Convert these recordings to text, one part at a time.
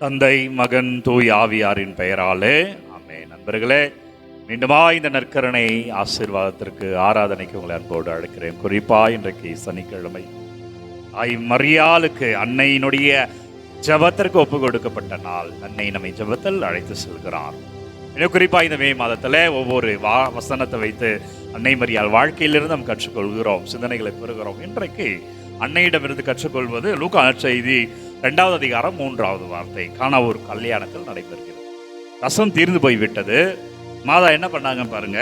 தந்தை மகன் தூய் ஆவியாரின் பெயராலே. ஆமே நண்பர்களே மீண்டுமா இந்த நற்கரணை ஆசீர்வாதத்திற்கு ஆராதனைக்கு உங்களை அன்போடு அழைக்கிறேன். குறிப்பா இன்றைக்கு சனிக்கிழமை. ஐ மரியாளுக்கு அன்னையினுடைய ஜபத்திற்கு ஒப்பு கொடுக்கப்பட்ட நாள். அன்னை நம்மை ஜபத்தில் அழைத்து செல்கிறார். இன்னும் குறிப்பா இந்த மே மாதத்துல ஒவ்வொரு வா வசனத்தை வைத்து அன்னை மரியாள் வாழ்க்கையிலிருந்து நாம் கற்றுக்கொள்கிறோம் சிந்தனைகளை பெறுகிறோம். இன்றைக்கு அன்னையிடமிருந்து கற்றுக்கொள்வது லூக்கா செய்தி. ரெண்டாவது அதிகாரம் மூன்றாவது வார்த்தை. காணாவூர் கல்யாணத்தில் நடைபெறுகிறது. ரசம் தீர்ந்து போய் விட்டது மாதா என்ன பண்ணாங்க பாருங்க.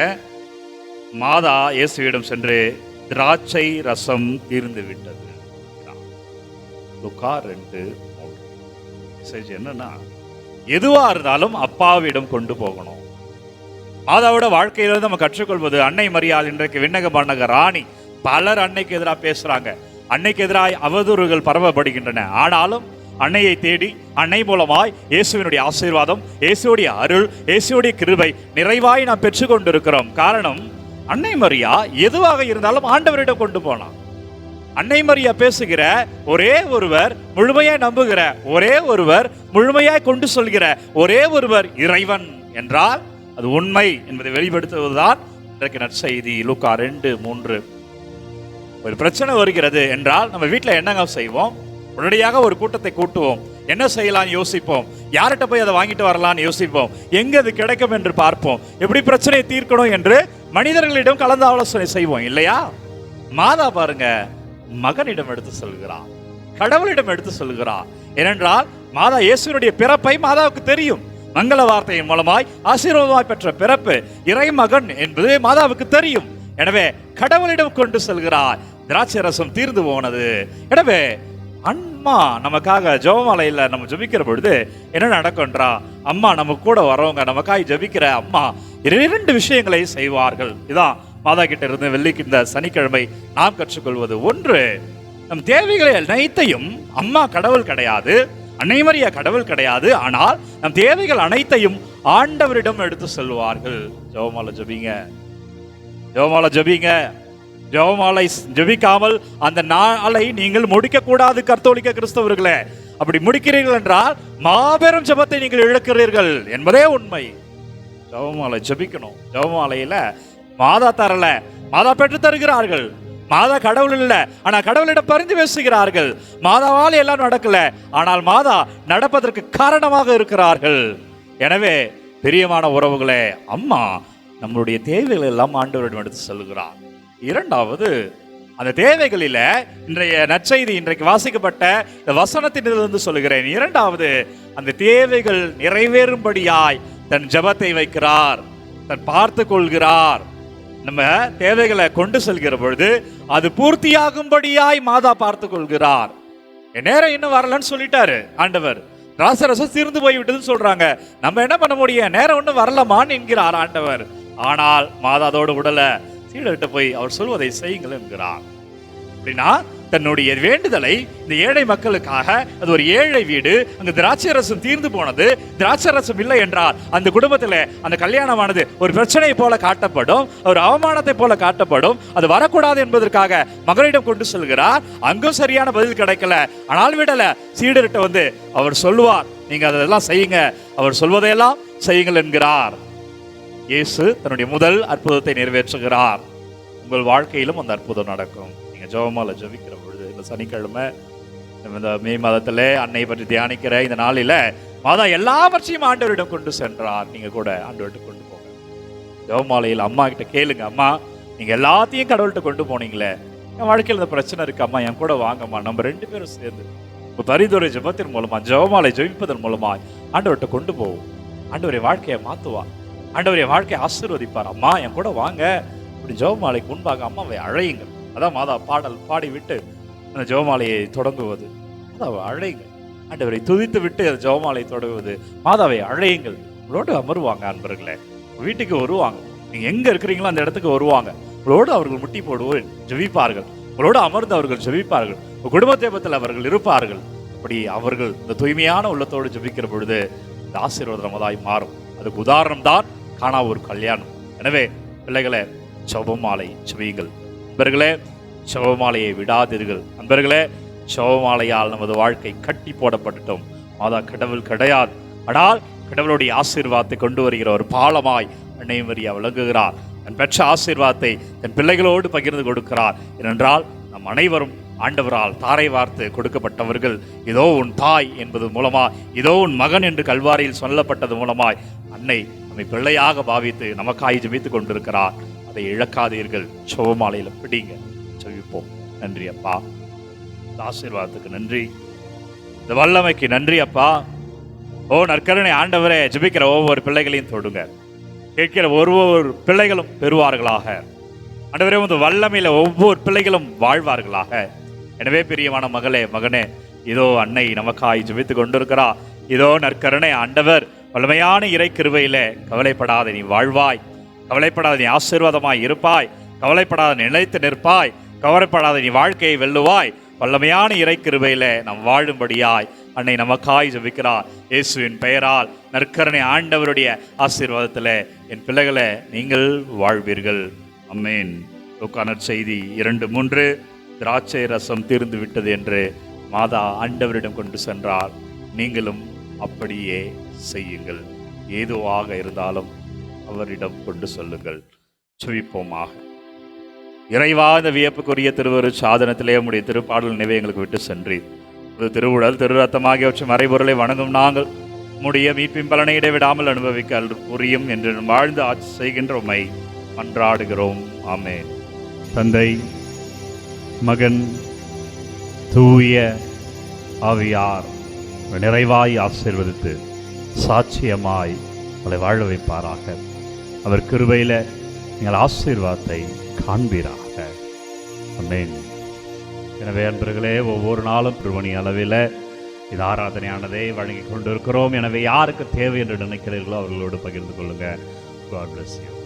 மாதா இயேசுவிடம் சென்று திராட்சை ரசம் தீர்ந்து விட்டது. லுக்கா ரெண்டு மெசேஜ் என்னன்னா எதுவா இருந்தாலும் அப்பாவிடம் கொண்டு போகணும். மாதாவோட வாழ்க்கையிலிருந்து நம்ம கற்றுக்கொள்வது அன்னை மரியாள் இன்றைக்கு விண்ணக பண்ணக ராணி. பலர் அன்னைக்கு எதிராக பேசுறாங்க. அன்னைக்கு எதிராக அவதூறுகள் பரவப்படுகின்றன ஆனாலும் அன்னையை தேடி அன்னை மூலமாய் இயேசுவினுடைய ஆசீர்வாதம் இயேசுடைய அருள் இயேசுடைய கிருபை நிறைவாய் நாம் பெற்றுக்கொண்டிருக்கிறோம். காரணம் அன்னை மரியா எதுவாக இருந்தாலும் ஆண்டவரிடம் கொண்டு போனான். அன்னை மரியா பேசுகிற ஒரே ஒருவர் முழுமையாய் நம்புகிற ஒரே ஒருவர் முழுமையாய் கொண்டு சொல்கிற ஒரே ஒருவர் இறைவன் என்றால் அது உண்மை என்பதை வெளிப்படுத்துவதுதான் இன்றைக்கு நற்செய்தி. லூக்கா ரெண்டு மூன்று. ஒரு பிரச்சனை வருகிறது என்றால் நம்ம வீட்டில் என்னங்க செய்வோம்? உடனடியாக ஒரு கூட்டத்தை கூட்டுவோம். என்ன செய்யலாம் யோசிப்போம். யார்கிட்ட போய் அதை வாங்கிட்டு வரலாம்னு யோசிப்போம். எங்க அது கிடைக்கும் என்று பார்ப்போம். எப்படி பிரச்சனையை தீர்க்கணும் என்று மனிதர்களிடம் கலந்து ஆலோசனை செய்வோம் இல்லையா? மாதா பாருங்க மகனிடம் எடுத்து சொல்கிறான். கடவுளிடம் எடுத்து சொல்கிறான். ஏனென்றால் மாதா இயேசுனுடைய பிறப்பை மாதாவுக்கு தெரியும். மங்கள வார்த்தையின் மூலமாய் ஆசீர்வாதமாய் பெற்ற பிறப்பு இறைமகன் என்பது மாதாவுக்கு தெரியும். எனவே கடவுளிடம் கொண்டு செல்கிறார். திராட்சை ரசம் தீர்ந்து போனது. எனவே அம்மா நமக்காக ஜெபமாலையில் நம்ம ஜெபிக்கிற பொழுது என்ன நடக்கும்ன்றா அம்மா நம்ம கூட வரவங்க நமக்காய் ஜெபிக்கிற அம்மா இரண்டு விஷயங்களை செய்வார்கள். இதான் மாதா கிட்ட இருந்து வெள்ளிக்கு இந்த சனிக்கிழமை நாம் கற்றுக்கொள்வது. ஒன்று நம் தேவைகளை அனைத்தையும் அம்மா கடவுள் கிடையாது அன்னை கடவுள் கிடையாது ஆனால் நம் தேவைகள் அனைத்தையும் ஆண்டவரிடம் எடுத்து செல்வார்கள். ஜெபமாலை ஜெபிங்க. ஜெபமாலை ஜெபிங்க. ஜெபமாலை ஜெபிக்காமல் அந்த நாளை நீங்கள் முடிக்கக்கூடாது கர்த்தோலிக்க கிறிஸ்தவர்களே. அப்படி முடிக்கிறீர்கள் என்றால் மாபெரும் ஜெபத்தை நீங்கள் இழக்கிறீர்கள் என்பதே உண்மை. ஜெபமாலை ஜெபிக்கணும். ஜெபமாலையில மாதா தரல. மாதா பெற்று தருகிறார்கள். மாதா கடவுள் இல்லை. ஆனால் கடவுளிடம் பரிந்து பேசுகிறார்கள். மாதாவால் எல்லாம் நடக்கல. ஆனால் மாதா நடப்பதற்கு காரணமாக இருக்கிறார்கள். எனவே பிரியமான உறவுகளே அம்மா நம்மளுடைய தேவைகள் எல்லாம் ஆண்டவரிடம் எடுத்து செல்கிறார். இரண்டாவது அந்த தேவைகளில இன்றைய நற்செய்தி இன்றைக்கு வாசிக்கப்பட்ட இந்த வசனத்திலிருந்து சொல்லுகிறேன். இரண்டாவது அந்த தேவைகள் நிறைவேறும்படியாய் தன் ஜெபத்தை வைக்கிறார் தன் பார்த்து கொள்கிறார். நம்ம தேவைகளை கொண்டு செல்கிற பொழுது அது பூர்த்தியாகும்படியாய் மாதா பார்த்து கொள்கிறார். என் நேரம் இன்னும் வரலன்னு சொல்லிட்டாரு ஆண்டவர். ராசரசம் தீர்ந்து போய் விட்டதுன்னு சொல்றாங்க. நம்ம என்ன பண்ண முடியும்? நேரம் ஒன்றும் வரலமான்னு என்கிறார் ஆண்டவர். ஆனால் மாதா அதோடு சீடர்கிட்ட போய் அவர் சொல்வதை செய்யுங்கள் என்கிறார். அப்படின்னா தன்னுடைய வேண்டுதலை இந்த ஏழை மக்களுக்காக அது ஒரு ஏழை வீடு அங்க திராட்சை ரசம் தீர்ந்து போனது திராட்சை ரசம் இல்லை என்றால் அந்த குடும்பத்தில் அந்த கல்யாணமானது ஒரு பிரச்சனையை போல காட்டப்படும் ஒரு அவமானத்தை போல காட்டப்படும் அது வரக்கூடாது என்பதற்காக மகனிடம் கொண்டு செல்கிறார். அங்கும் சரியான பதில் கிடைக்கல. ஆனால் விடல சீடர்கிட்ட வந்து அவர் சொல்லுவார் நீங்க அதெல்லாம் செய்யுங்க அவர் சொல்வதையெல்லாம் செய்யுங்கள் என்கிறார். இயேசு தன்னுடைய முதல் அற்புதத்தை நிறைவேற்றுகிறார். உங்கள் வாழ்க்கையிலும் அந்த அற்புதம் நடக்கும். நீங்க ஜெபமால ஜெபிக்கிற பொழுது இந்த சனிக்கிழமை இந்த மே மாதத்தில் அன்னை பற்றி தியானிக்கிற இந்த நாளில மாதா எல்லாவற்றையும் ஆண்டவரிடம் கொண்டு சென்றார். நீங்க கூட ஆண்டவர்கிட்ட கொண்டு போங்க. ஜெபமாலையில் அம்மா கிட்ட கேளுங்க அம்மா நீங்க எல்லாத்தையும் கடவுள்கிட்ட கொண்டு போனீங்களே. என் வாழ்க்கையில் இந்த பிரச்சனை இருக்கு அம்மா என் கூட வாங்கம்மா. நம்ம ரெண்டு பேரும் சேர்ந்து இப்போ பரிந்துரை ஜெபத்தின் மூலமா ஜெபமாலை ஜெபிப்பதன் மூலமா ஆண்டவர்கிட்ட கொண்டு போவோம். ஆண்டவரை வாழ்க்கையை மாத்துவார். ஆண்டவரை வாழ்க்கையை ஆசீர்வதிப்பார். அம்மா என் கூட வாங்க. இப்படி ஜெபமாலைக்கு முன்பாக அம்மாவை அழையுங்கள். அதான் மாதா பாடல் பாடி விட்டு அந்த ஜெபமாலையை தொடங்குவது. மாதாவை அழையுங்கள். ஆண்டவரை துதித்து விட்டு அந்த ஜெபமாலை தொடங்குவது. மாதாவை அழையுங்கள். உங்களோடு அமருவாங்க அன்பர்களே. வீட்டுக்கு வருவாங்க. நீங்கள் எங்கே இருக்கிறீங்களோ அந்த இடத்துக்கு வருவாங்க. உங்களோடு அவர்கள் முட்டி போடுவோம் ஜெபிப்பார்கள். உங்களோடு அமர்ந்து அவர்கள் ஜெபிப்பார்கள். உங்கள் குடும்பத்தேபத்தில் அவர்கள் இருப்பார்கள். அப்படி அவர்கள் இந்த தூய்மையான உள்ளத்தோடு ஜெபிக்கிற பொழுது இந்த ஆசீர்வாதம் மாறும். அதுக்கு உதாரணம் தான் காணா ஒரு கல்யாணம். எனவே பிள்ளைகளே ஜெபமாலை ஜெபியுங்கள் நண்பர்களே ஜெபமாலையை விடாதீர்கள். நண்பர்களே ஜெபமாலையால் நமது வாழ்க்கை கட்டி போடப்பட்டுட்டோம். மாதா கடவுள் கிடையாது. ஆனால் கடவுளுடைய ஆசீர்வாதத்தை கொண்டு வருகிற ஒரு பாலமாய் அன்னை மரியா விளங்குகிறார். தன் பெற்ற ஆசீர்வாதத்தை தன் பிள்ளைகளோடு பகிர்ந்து கொடுக்கிறார். ஏனென்றால் நம் அனைவரும் ஆண்டவரால் தாரை வார்த்து கொடுக்கப்பட்டவர்கள். இதோ உன் தாய் என்பது மூலமா இதோ உன் மகன் என்று கல்வாரியில் சொல்லப்பட்டது மூலமாய் அன்னை நம்மை பிள்ளையாக பாவித்து நமக்காய் ஜெபித்துக் கொண்டிருக்கிறார். அதை இழக்காதீர்கள். சோமாலையில் பிடிங்க. ஜெபிப்போம். நன்றி அப்பா. இந்த ஆசீர்வாதத்துக்கு நன்றி. இந்த வல்லமைக்கு நன்றி அப்பா. ஓ நற்கருணை ஆண்டவரே ஜெபிக்கிற ஒவ்வொரு பிள்ளைகளையும் தொடுங்க. கேட்கிற ஒவ்வொரு பிள்ளைகளும் பெறுவார்களாக. ஆண்டவரே இந்த வல்லமையில ஒவ்வொரு பிள்ளைகளும் வாழ்வார்களாக. எனவே பிரியமான மகளே மகனே இதோ அன்னை நமக்காய் ஜெபித்துக் கொண்டிருக்கிறா. இதோ நற்கருணை ஆண்டவர். வல்லமையான இறை கிருவையில் கவலைப்படாத நீ வாழ்வாய். கவலைப்படாத நீ ஆசீர்வாதமாய் இருப்பாய். கவலைப்படாத நிலைத்து நிற்பாய். கவலைப்படாத நீ வாழ்க்கையை வெல்லுவாய். வல்லமையான இறை கிருபையிலே நாம் வாழும்படியாய் அன்னை நமக்காய் ஜபிக்கிறார். இயேசுவின் பெயரால் நற்கரணை ஆண்டவருடைய ஆசீர்வாதத்தில் என் பிள்ளைகளை நீங்கள் வாழ்வீர்கள். அம்மேன். லூக்கானர் செய்தி இரண்டு மூன்று. திராட்சை ரசம் தீர்ந்து விட்டது என்று மாதா ஆண்டவரிடம் கொண்டு சென்றார். நீங்களும் அப்படியே செய்யுங்கள். ஏதுவாக இருந்தாலும் அவரிடம் கொண்டு சொல்லுங்கள். சுவிப்போமாக இறைவா இந்த வியப்புக்குரிய திருவரு சாதனத்திலே உடைய திருப்பாடல் நினைவை எங்களுக்கு விட்டு சென்றீர். ஒரு திருவுடல் திரு ரத்தம் ஆகியவற்றின் மறைபொருளை வணங்கும் நாங்கள் உம்முடைய மீட்பின் பலனை இடைவிடாமல் அனுபவிக்க புரியும் என்று வாழ்ந்து ஆட்சி செய்கின்ற உம்மை மன்றாடுகிறோம். ஆமே தந்தை மகன் தூய ஆவியார் நிறைவாய் ஆசீர்வதித்து சாட்சியமாய் அவளை வாழ வைப்பாராக. அவர் கிருபையில் நீங்கள் ஆசீர்வாதத்தை காண்பீராக. அமேன் எனவே அன்பர்களே ஒவ்வொரு நாளும் திருமணி அளவில் இது ஆராதனையானதை வழங்கி கொண்டிருக்கிறோம். எனவே யாருக்கு தேவை என்று நினைக்கிறீர்களோ அவர்களோடு பகிர்ந்து கொள்ளுங்கள் காட் பிளஸ் யூ